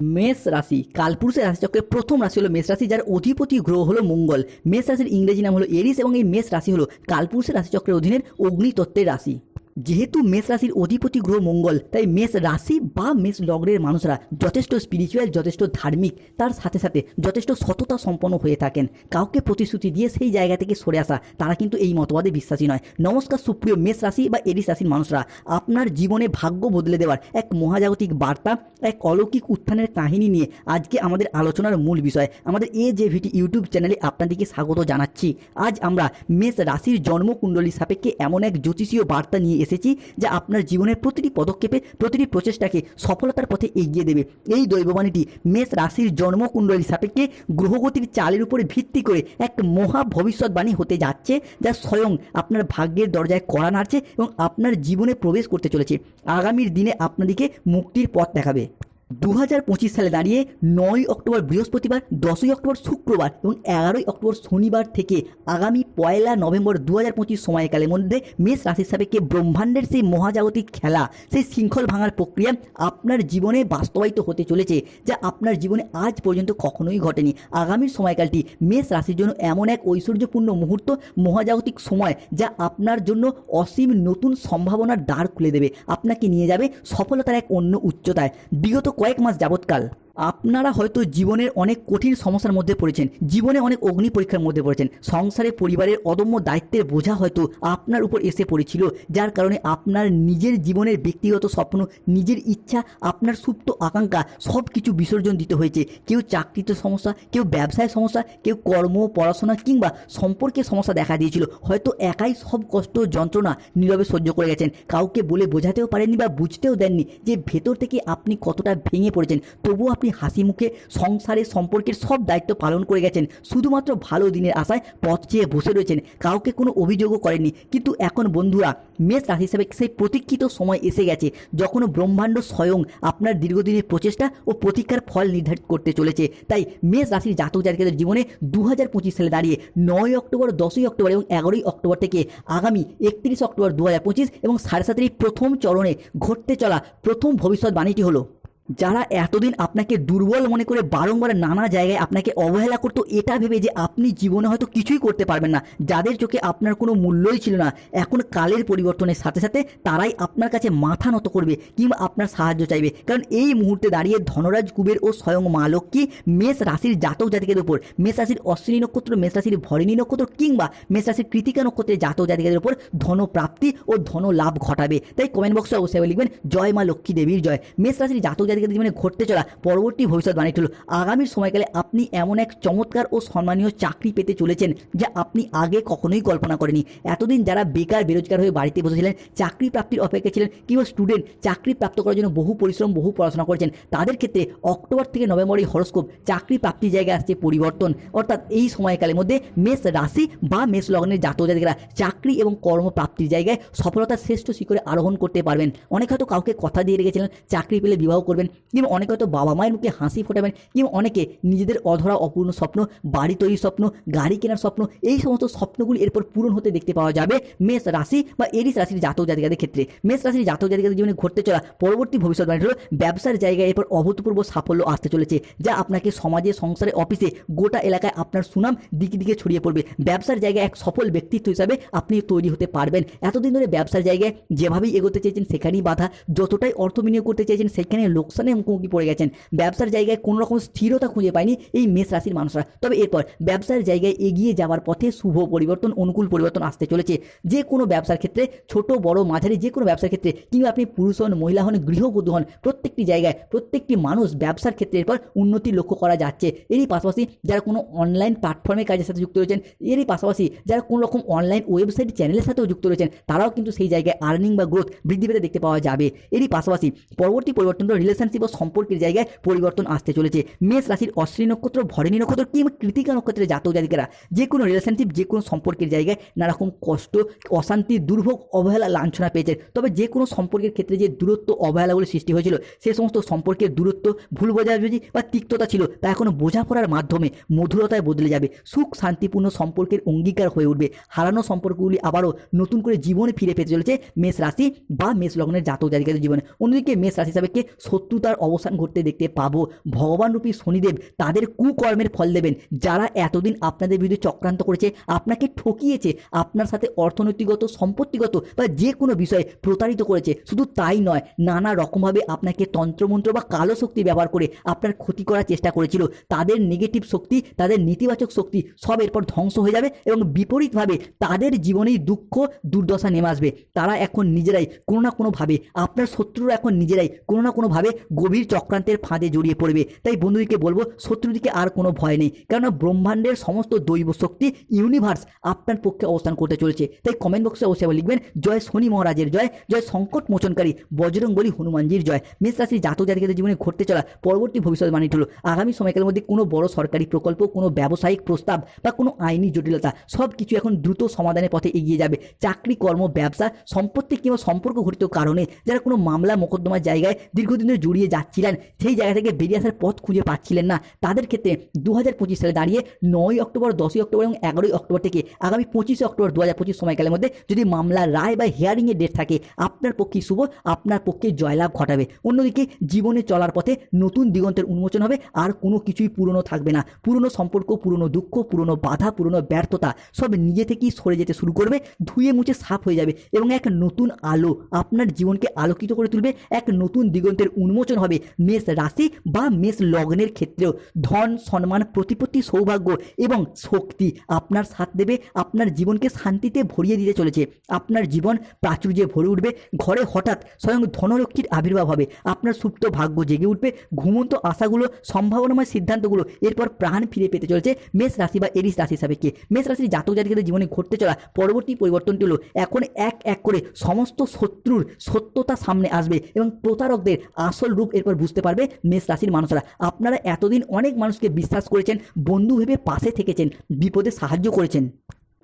মেষ রাশি, কালপুরুষের রাশিচক্রের প্রথম রাশি হলো মেষ রাশি, যার অধিপতি গ্রহ হলো মঙ্গল। মেষ রাশির ইংরেজি নাম হলো এরিস এবং এই মেষ রাশি হলো কালপুরুষের রাশিচক্রের অধীনের অগ্নিতত্ত্বের রাশি। যেহেতু মেষ রাশির অধিপতি গ্রহ মঙ্গল, তাই মেষ রাশি বা মেষ লগ্নের মানুষরা যথেষ্ট স্পিরিচুয়াল যথেষ্ট ধার্মিক, তার সাথে সাথে যথেষ্ট সততা সম্পন্ন হয়ে থাকেন। কাউকে প্রতিশ্রুতি দিয়ে সেই জায়গা থেকে সরে আসা, তারা কিন্তু এই মতবাদে বিশ্বাসী নয়। নমস্কার সুপ্রিয় মেষ রাশি বা এরিস রাশির মানুষরা, আপনার জীবনে ভাগ্য বদলে দেওয়ার এক মহাজাগতিক বার্তা, এক অলৌকিক উত্থানের কাহিনী নিয়ে আজকে আমাদের আলোচনার মূল বিষয়, আমাদের এ যে ভিটি ইউটিউব চ্যানেলে আপনাদেরকে স্বাগত জানাচ্ছি। আজ আমরা মেষ রাশির জন্মকুণ্ডলী সাপেক্ষে এমন এক জ্যোতিষীয় বার্তা নিয়ে এসেছি যা আপনার জীবনের প্রতিটি পদক্ষেপে, প্রতিটি প্রচেষ্টাকে সফলতার পথে এগিয়ে দেবে। এই দৈববাণীটি মেষ রাশির জন্মকুণ্ডলী সাপেক্ষে গ্রহগতির চালের উপরে ভিত্তি করে এক মহা ভবিষ্যৎবাণী হতে যাচ্ছে, যা স্বয়ং আপনার ভাগ্যের দরজায় কড়া নাড়ছে এবং আপনার জীবনে প্রবেশ করতে চলেছে। আগামীর দিনে আপনাদেরকে মুক্তির পথ দেখাবে। দু পঁচিশ সালে দাঁড়িয়ে নয় অক্টোবর বৃহস্পতিবার, দশই অক্টোবর শুক্রবার এবং এগারোই অক্টোবর শনিবার থেকে আগামী পয়লা নভেম্বর দু হাজার পঁচিশ সময়কালের মধ্যে মেষ রাশির সাপেক্ষে ব্রহ্মাণ্ডের সেই মহাজাগতিক খেলা, সেই শৃঙ্খল ভাঙার প্রক্রিয়া আপনার জীবনে বাস্তবায়িত হতে চলেছে, যা আপনার জীবনে আজ পর্যন্ত কখনোই ঘটেনি। আগামী সময়কালটি মেষ রাশির জন্য এমন এক ঐশ্বর্যপূর্ণ মুহূর্ত, মহাজাগতিক সময়, যা আপনার জন্য অসীম নতুন সম্ভাবনার দ্বার খুলে দেবে। আপনাকে নিয়ে যাবে সফলতার এক অন্য উচ্চতায়। বিগত কয়েক মাস যাবৎকাল। আপনারা হয়তো জীবনের অনেক কঠিন সমস্যার মধ্যে পড়েছেন, জীবনে অনেক অগ্নি পরীক্ষার মধ্যে পড়েছেন। সংসারে পরিবারের অদম্য দায়িত্বের বোঝা হয়তো আপনার উপর এসে পড়েছিল, যার কারণে আপনার নিজের জীবনের ব্যক্তিগত স্বপ্ন, নিজের ইচ্ছা, আপনার সুপ্ত আকাঙ্ক্ষা সব কিছু বিসর্জন দিতে হয়েছে। কেউ চাকরিতে সমস্যা, কেউ ব্যবসায় সমস্যা, কেউ কর্ম, পড়াশোনা কিংবা সম্পর্কে সমস্যা দেখা দিয়েছিল। হয়তো একাই সব কষ্ট, যন্ত্রণা নীরবে সহ্য করে গেছেন। কাউকে বলে বোঝাতেও পারেননি বা বুঝতেও দেননি যে ভেতর থেকে আপনি কতটা ভেঙে পড়েছেন। তবুও আপনি হাসি মুখে সংসারে সম্পর্কের সব দায়িত্ব পালন করে গেছেন। শুধুমাত্র ভালো দিনের আশায় পথ চেয়ে বসে রয়েছেন। কাউকে কোনো অভিযোগও করেননি। কিন্তু এখন বন্ধুরা, মেষ রাশি হিসেবে সেই প্রতীক্ষিত সময় এসে গেছে, যখন ব্রহ্মাণ্ড স্বয়ং আপনার দীর্ঘদিনের প্রচেষ্টা ও প্রতীক্ষার ফল নির্ধারিত করতে চলেছে। তাই মেষ রাশির জাতক জাতিকাদের জীবনে দু হাজার পঁচিশ সালে দাঁড়িয়ে নয় অক্টোবর, দশই অক্টোবর এবং এগারোই অক্টোবর থেকে আগামী একত্রিশ অক্টোবর দু হাজার পঁচিশ এবং সাড়ে সাতের প্রথম চরণে ঘটতে চলা প্রথম ভবিষ্যৎবাণীটি হলো যারা এতদিন আপনাকে দুর্বল মনে করে বারংবার নানা জায়গায় আপনাকে অবহেলা করতো, এটা ভেবে যে আপনি জীবনে হয়তো কিছুই করতে পারবেন না। যাদের চোখে আপনার কোনো মূল্যই ছিল না, এখন কালের পরিবর্তনের সাথে সাথে তারাই আপনার কাছে মাথা নত করবে কিংবা আপনার সাহায্য চাইবে। কারণ এই মুহূর্তে দাঁড়িয়ে ধনরাজ কুবের ও স্বয়ং মা লক্ষ্মী মেষ রাশির জাতক জাতিকের উপর, মেষ রাশির অশ্বিনী নক্ষত্র, মেষ রাশির ভরিণী নক্ষত্র কিংবা মেষ রাশির কৃতিকা নক্ষত্রের জাতক জাতিকের উপর ধনপ্রাপ্তি ও ধন লাভ ঘটাবে। তাই কমেন্ট বক্সে অবশ্যই লিখবেন, জয় মা লক্ষ্মী দেবীর জয়। মেষ রাশির জাতক জাতিকের জীবনে ঘটতে চলা পরবর্তী ভবিষ্যৎবাণীটি হল আগামী সময়কালে আপনি এমন এক চমৎকার ও সম্মানীয় চাকরি পেতে চলেছেন যা আপনি আগে কখনোই কল্পনা করেনি এতদিন যারা বেকার, বেরোজগার হয়ে বাড়িতে বসেছিলেন, চাকরি প্রাপ্তির অপেক্ষা ছিলেন, কিংবা স্টুডেন্ট চাকরি প্রাপ্ত করার জন্য বহু পরিশ্রম, বহু পড়াশোনা করেছেন, তাদের ক্ষেত্রে অক্টোবর থেকে নভেম্বর এই হরস্কোপ চাকরি প্রাপ্তির জায়গায় আসছে পরিবর্তন। অর্থাৎ এই সময়কালের মধ্যে মেষ রাশি বা মেষ লগ্নের জাতক জাতিকেরা চাকরি এবং কর্মপ্রাপ্তির জায়গায় সফলতার শ্রেষ্ঠ শিখরে আরোহণ করতে পারবেন। অনেক হয়তো কাউকে কথা দিয়ে রেখেছিলেন, চাকরি পেলে বিবাহ করবেন কিংবা অনেকে হয়তো বাবা মায়ের মুখে হাসি ফোটাবেন। কিংবা অনেকে নিজেদের অধরা, অপূর্ণ স্বপ্ন, বাড়ি তৈরির স্বপ্ন, গাড়ি কেনার স্বপ্ন, এই সমস্ত স্বপ্নগুলি এরপর পূরণ হতে দেখতে পাওয়া যাবে মেষ রাশি বা এরিস রাশির জাতক জাতিকাদের ক্ষেত্রে। মেষ রাশির জাতক জাতিকাদের জীবনে ঘটতে চলা পরবর্তী ভবিষ্যৎবাণী হলো ব্যবসার জায়গায় এরপর অভূতপূর্ব সাফল্য আসতে চলেছে, যা আপনাকে সমাজে, সংসারে, অফিসে, গোটা এলাকায় আপনার সুনাম দিকে দিকে ছড়িয়ে পড়বে। ব্যবসার জায়গায় এক সফল ব্যক্তিত্ব হিসাবে আপনি তৈরি হতে পারবেন। এতদিন ধরে ব্যবসার জায়গায় যেভাবেই এগোতে চেয়েছেন, সেখানেই বাধা। যতটাই অর্থ বিনিয়োগ করতে চেয়েছেন, সেখানে লোকসানে মুখোমুখি পড়ে গেছেন। ব্যবসার জায়গায় কোনো রকম স্থিরতা খুঁজে পায়নি এই মেষ রাশির মানুষরা। তবে এরপর ব্যবসার জায়গায় এগিয়ে যাওয়ার পথে শুভ পরিবর্তন, অনুকূল পরিবর্তন আসতে চলেছে। যে কোনো ব্যবসার ক্ষেত্রে, ছোট, বড়, মাঝারি যে কোনো ব্যবসার ক্ষেত্রে কিংবা আপনি পুরুষ হন, মহিলা হন, গৃহবধূ হন, প্রত্যেকটি জায়গায় প্রত্যেকটি মানুষ ব্যবসার ক্ষেত্রে এরপর উন্নতি লক্ষ্য করা যাচ্ছে। এরই পাশাপাশি যারা কোনো অনলাইন প্ল্যাটফর্মের কাজের সাথে যুক্ত রয়েছেন, এরই পাশাপাশি যারা কোনো রকম অনলাইন ওয়েবসাইট চ্যানেলের সাথেও যুক্ত রয়েছেন, তারাও কিন্তু সেই জায়গায় আর্নিং বা গ্রোথ বৃদ্ধি পেতে দেখতে পাওয়া যাবে। এরই পাশাপাশি পরবর্তী পরিবর্তন রিলেশনশিপ ও সম্পর্কের জায়গায় পরিবর্তন আসতে চলেছে। মেষ রাশির অশ্বিনী নক্ষত্র, ভরণী নক্ষত্র কিংবা কৃতিকা নক্ষত্রের জাতক জাতিকেরা? যে কোনো রিলেশনশিপ যে কোনো সম্পর্কের জায়গায় নানারকম কষ্ট, অশান্তি, দুর্ভোগ, অবহেলা, লাঞ্ছনা পেয়েছে। তবে যে কোনো সম্পর্কের ক্ষেত্রে যে দূরত্ব, অবহেলাগুলি সৃষ্টি হয়েছিল, সে সমস্ত সম্পর্কের দূরত্ব, ভুল বোঝাবুঝি বা তিক্ততা ছিল, তা এখন বোঝাপড়ার মাধ্যমে মধুরতায় বদলে যাবে। সুখ, শান্তিপূর্ণ সম্পর্কের অঙ্গীকার হয়ে উঠবে। হারানো সম্পর্কগুলি আবারও নতুন করে জীবনে ফিরে পেতে চলেছে মেষ রাশি বা মেষ লগ্নের জাতক জাতিকাদের জীবনে। অন্যদিকে মেষ রাশি হিসাবে শত্রু তার অবসান ঘটতে দেখতে পাবো। ভগবানরূপী শনিদেব তাদের কুকর্মের ফল দেবেন। যারা এতদিন আপনাদের বিরুদ্ধে চক্রান্ত করেছে, আপনাকে ঠকিয়েছে, আপনার সাথে অর্থনৈতিকগত সম্পত্তিগত বা যে কোনো বিষয়ে প্রতারিত করেছে, শুধু তাই নয়, নানা রকমভাবে আপনাকে তন্ত্রমন্ত্র বা কালো শক্তি ব্যবহার করে আপনার ক্ষতি করার চেষ্টা করেছিল। তাদের নেগেটিভ শক্তি, তাদের নেতিবাচক শক্তি সব এরপর ধ্বংস হয়ে যাবে এবং বিপরীতভাবে তাদের জীবনেই দুঃখ, দুর্দশা নেমে আসবে। তারা এখন নিজেরাই কোনো না কোনোভাবে, আপনার শত্রুরা এখন নিজেরাই কোনো না কোনোভাবে গভীর চক্রান্তের ফাঁদে জড়িয়ে পড়বে। তাই বন্ধুদিকে বলব শত্রুদিকে আর কোনো ভয় নেই। কেননা ব্রহ্মাণ্ডের সমস্ত দৈব শক্তি ইউনিভার্স আপনার পক্ষে অবস্থান করতে চলেছে। তাই কমেন্ট বক্সে অবশ্যই লিখবেন, জয় শনি মহারাজের জয় জয় সংকট মোচনকারী বজরং বলি হনুমানজির জয়। মেষ রাশির জাতক জাতিকাদের জীবনে ঘটতে চলা পরবর্তী ভবিষ্যৎবাণী হলো, আগামী সময়কালের মধ্যে কোনো বড় সরকারি প্রকল্প, কোনো ব্যবসায়িক প্রস্তাব বা কোনো আইনি জটিলতা সব কিছু এখন দ্রুত সমাধানের পথে এগিয়ে যাবে। চাকরি, কর্ম, ব্যবসা, সম্পত্তি কিংবা সম্পর্ক ঘটিত কারণে যারা কোনো মামলা, মোকদ্দমার জায়গায় দীর্ঘদিন ধরে জড়িয়ে যাচ্ছিলেন, সেই জায়গা থেকে বেরিয়ে আসার পথ খুঁজে পাচ্ছিলেন না। তাদের ক্ষেত্রে দু হাজার পঁচিশ সালে দাঁড়িয়ে নয় অক্টোবর, দশই অক্টোবর এবং এগারোই অক্টোবর থেকে আগামী পঁচিশে অক্টোবর দু হাজার পঁচিশ সময়কালের মধ্যে যদি মামলা রায় বা হিয়ারিংয়ের ডেট থাকে, আপনার পক্ষে শুভ, আপনার পক্ষে জয়লাভ ঘটাবে। অন্যদিকে জীবনে চলার পথে নতুন দিগন্তের উন্মোচন হবে, আর কোনো কিছুই পুরনো থাকবে না। পুরনো সম্পর্ক, পুরনো দুঃখ, পুরনো বাধা, পুরনো ব্যর্থতা, সব নিজে থেকেই সরে যেতে শুরু করবে, ধুয়ে মুছে সাফ হয়ে যাবে এবং এক নতুন আলো আপনার জীবনকে আলোকিত করে তুলবে, এক নতুন দিগন্তের উন্মোচন হবে মেষ রাশি বা মেষ লগ্নের ক্ষেত্রেও। ধন, সম্মান, প্রতিপত্তি, সৌভাগ্য এবং শক্তি আপনার সাথ দেবে, আপনার জীবনকে শান্তিতে ভরিয়ে দিতে চলেছে। আপনার জীবন প্রাচুর্যে ভরে উঠবে, ঘরে হঠাৎ স্বয়ং ধনলক্ষ্মীর আবির্ভাব হবে। আপনার সুপ্ত ভাগ্য জেগে উঠবে, ঘুমন্ত আশাগুলো, সম্ভাবনাময় সিদ্ধান্তগুলো এরপর প্রাণ ফিরে পেতে চলেছে মেষ রাশি বা এরিস রাশি সাপেক্ষে। মেষ রাশির জাতক জাতিকাদের জীবনে ঘটতে চলা পরবর্তী পরিবর্তনটি হলো, এখন এক এক করে সমস্ত শত্রুর সত্যতা সামনে আসবে এবং প্রতারকদের আসল রূপ এরপর বুঝতে পারবে মেষ রাশির মানুষরা। আপনারা এতদিন অনেক মানুষকে বিশ্বাস করেছেন, বন্ধু ভেবে পাশে থেকেছেন, বিপদে সাহায্য করেছেন।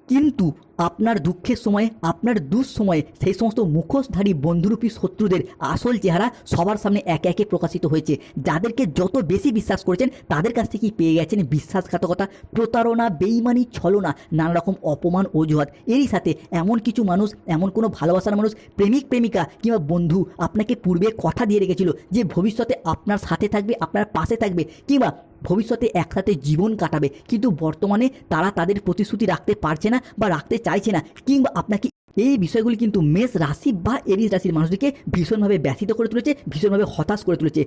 কিন্তু আপনার দুঃখের সময়ে, আপনার দুঃসময়ে সেই সমস্ত মুখোশধারী বন্ধুরূপী শত্রুদের আসল চেহারা সবার সামনে একে একে প্রকাশিত হয়েছে। যাদেরকে যত বেশি বিশ্বাস করেছেন, তাদের কাছ থেকেই পেয়ে গেছেন বিশ্বাসঘাতকতা, প্রতারণা, বেইমানি, ছলনা নানা রকম অপমান, অজুহাত। এরই সাথে এমন কিছু মানুষ, এমন কোনো ভালোবাসার মানুষ, প্রেমিক, প্রেমিকা কিংবা বন্ধু আপনাকে পূর্বে কথা দিয়ে রেখেছিল যে ভবিষ্যতে আপনার সাথে থাকবে, আপনার পাশে থাকবে কিংবা ভবিষ্যতে একসাথে জীবন কাটাবে, কিন্তু বর্তমানে তারা তাদের প্রতিশ্রুতি রাখতে পারছে না বা রাখতে চাইছে না। কিংবা আপনাকে এই বিষয়গুলি কিন্তু মেষ রাশি বা এরিস রাশির মানুষদেরকে ভীষণভাবে ব্যথিত করে তুলেছে, ভীষণভাবে হতাশ করে তুলেছে।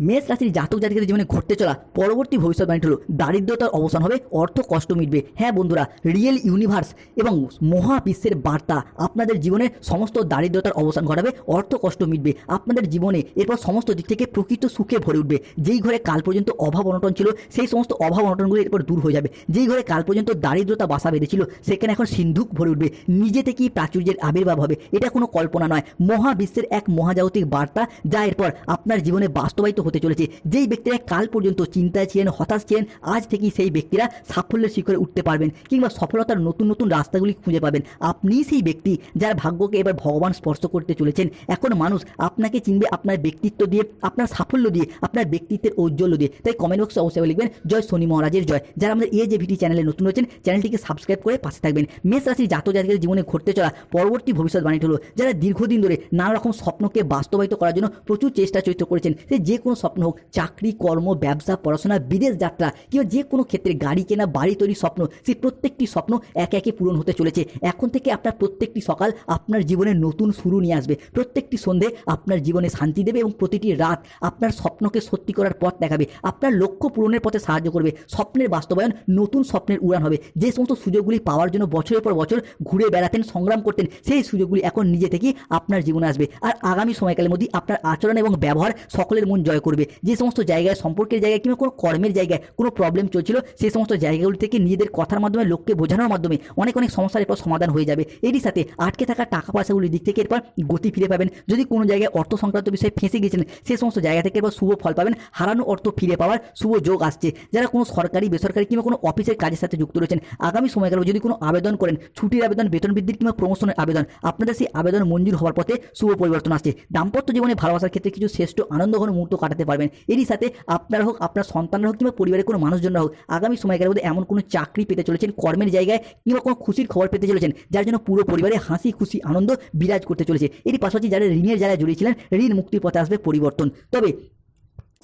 মেষ রাশির জাতক জাতিকাদের জীবনে ঘটতে চলা পরবর্তী ভবিষ্যৎবাণীটি হলো দারিদ্রতার অবসান হবে, অর্থ কষ্ট মিটবে। হ্যাঁ বন্ধুরা রিয়েল ইউনিভার্স এবং মহাবিশ্বের বার্তা আপনাদের জীবনে সমস্ত দারিদ্রতার অবসান ঘটাবে, অর্থ কষ্ট মিটবে। আপনাদের জীবনে এরপর সমস্ত দিক থেকে প্রকৃত সুখে ভরে উঠবে। যেই ঘরে কাল পর্যন্ত অভাব অনটন ছিল, সেই সমস্ত অভাব অনটনগুলো এরপর দূর হয়ে যাবে। যেই ঘরে কাল পর্যন্ত দারিদ্রতা বাসা বেঁধেছিল, সেখানে এখন সিন্ধুক ভরে উঠবে। নিজে থেকেই প্রাচুর্যের আবির্ভাব হবে। এটা কোনো কল্পনা নয়। মহাবিশ্বের এক মহাজাগতিক বার্তা যা এরপর আপনার জীবনে বাস্তবায়িত হতে চলেছে। যেই ব্যক্তিরা কাল পর্যন্ত চিন্তায় ছিলেন, হতাশ ছিলেন, আজ থেকেই সেই ব্যক্তিরা সাফল্যের শিখরে উঠতে পারবেন কিংবা সফলতার নতুন নতুন রাস্তাগুলি খুঁজে পাবেন। আপনিই সেই ব্যক্তি যার ভাগ্যকে এবার ভগবান স্পর্শ করতে চলেছেন। এখন মানুষ আপনাকে চিনবে আপনার ব্যক্তিত্ব দিয়ে, আপনার সাফল্য দিয়ে, আপনার ব্যক্তিত্বের ঔজ্জ্বল্য দিয়ে। তাই কমেন্ট বক্সে অবশ্যই লিখবেন, জয় শনি মহারাজের জয়। যারা আমাদের এ যে ভিটি চ্যানেলে নতুন রয়েছেন চ্যানেলটিকে সাবস্ক্রাইব করে পাশে থাকবেন। মেষ রাশির জাতক জাতিকের জীবনে ঘটতে চলা পরবর্তী ভবিষ্যৎবাণীটি হলো, যারা দীর্ঘদিন ধরে নানা রকম স্বপ্নকে বাস্তবায়িত করার জন্য প্রচুর চেষ্টা চরিত্র করেছেন, সে যে কোনো স্বপ্ন হোক, চাকরি, কর্ম, ব্যবসা, পড়াশোনা, বিদেশ যাত্রা, কিংবা যে কোনো ক্ষেত্রে গাড়ি কেনা, বাড়ি তৈরি স্বপ্ন সেই প্রত্যেকটি স্বপ্ন একে একে পূরণ হতে চলেছে। এখন থেকে আপনার প্রত্যেকটি সকাল আপনার জীবনে নতুন শুরু নিয়ে আসবে। প্রত্যেকটি সন্ধে আপনার জীবনে শান্তি দেবে এবং প্রতিটি রাত আপনার স্বপ্নকে সত্যি করার পথ দেখাবে। আপনার লক্ষ্য পূরণের পথে সাহায্য করবে। স্বপ্নের বাস্তবায়ন নতুন স্বপ্নের উড়ান হবে। যে সমস্ত সুযোগগুলি পাওয়ার জন্য বছরের পর বছর ঘুরে বেড়াতেন, সংগ্রাম করতেন, সেই সুযোগগুলি এখন নিজে থেকেই আপনার জীবনে আসবে। আর আগামী সময়কালের মধ্যে আপনার আচরণ এবং ব্যবহার সকলের মন জয় করবে। যে সমস্ত জায়গায়, সম্পর্কের জায়গায় কিংবা কোনো কর্মের জায়গায় কোনো প্রবলেম চলছিল, সেই সমস্ত জায়গাগুলি থেকে নিজেদের কথার মাধ্যমে, লোককে বোঝানোর মাধ্যমে অনেক অনেক সমস্যার এরপর সমাধান হয়ে যাবে। এরই সাথে আটকে থাকা টাকা পয়সাগুলির দিক থেকে এরপর গতি ফিরে পাবেন। যদি কোনো জায়গায় অর্থ সংক্রান্ত বিষয়ে ফেঁসে গিয়েছিলেন সেই সমস্ত জায়গা থেকে এরপর শুভ ফল পাবেন। হারানো অর্থ ফিরে পাওয়ার শুভ যোগ আসছে। যারা কোনো সরকারি, বেসরকারি কিংবা কোনো অফিসের কাজের সাথে যুক্ত রয়েছেন, আগামী সময়কালে যদি কোনো আবেদন করেন, ছুটির আবেদন, বেতন বৃদ্ধির কিংবা প্রমোশনের আবেদন, আপনাদের সেই আবেদন মঞ্জুর হওয়ার পথে শুভ পরিবর্তন আসছে। দাম্পত্য জীবনে ভালোবাসার ক্ষেত্রে কিছু শ্রেষ্ঠ আনন্দঘন মুহূর্ত কাটাতে কাটাতে পারবেন। এরই সাথে আপনার হোক, আপনার সন্তানরা হোক কিংবা পরিবারের কোনো মানুষজনরা হোক, আগামী সময়কালের মধ্যে এমন কোনো চাকরি পেতে চলেছেন, কর্মের জায়গায় কিংবা কোনো খুশির খবর পেতে চলেছেন, যার জন্য পুরো পরিবারে হাসি, খুশি, আনন্দ বিরাজ করতে চলেছে। এর পাশাপাশি যারা ঋণের যারা জড়িয়েছিলেন, ঋণ মুক্তির পথে আসবে পরিবর্তন। তবে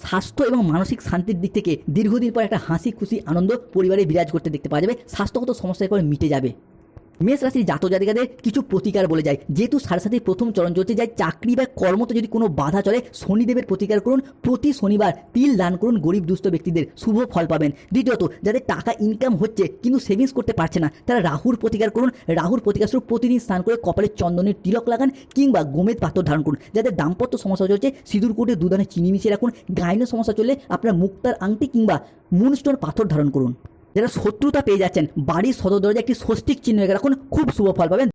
স্বাস্থ্য এবং মানসিক শান্তির দিক থেকে দীর্ঘদিন পর একটা হাসি, খুশি, আনন্দ পরিবারে বিরাজ করতে দেখতে পাওয়া যাবে। স্বাস্থ্যগত সমস্যা এরপর মিটে যাবে। মেষ রাশির জাতক জাতিকাদের কিছু প্রতিকার বলে যায়। যেহেতু সাড়ে সাথে প্রথম চরণ চলছে যায় চাকরি বা কর্মতে যদি কোনো বাধা চলে, শনিদেবের প্রতিকার করুন। প্রতি শনিবার তিল দান করুন গরিব দুস্থ ব্যক্তিদের। শুভ ফল পাবেন। দ্বিতীয়ত, যাদের টাকা ইনকাম হচ্ছে, কিন্তু সেভিংস করতে পারছে না, তারা রাহুর প্রতিকার করুন। রাহুর প্রতিকার স্বরূপ প্রতিদিন স্নান করে কপালে চন্দনের তিলক লাগান কিংবা গোমেদ পাথর ধারণ করুন। যাদের দাম্পত্য সমস্যা চলছে, সিঁদুর কোটে দুদানে চিনি মিশিয়ে রাখুন। গাইনের সমস্যা চললে আপনার মুক্তার আংটি কিংবা মুনস্টোন পাথর ধারণ করুন। যারা শত্রুতা পেয়ে যাচ্ছেন, বাড়ির সদর দরজা একটি স্বস্তিক চিহ্ন হয়ে রেখে এখন খুব শুভ ফল পাবেন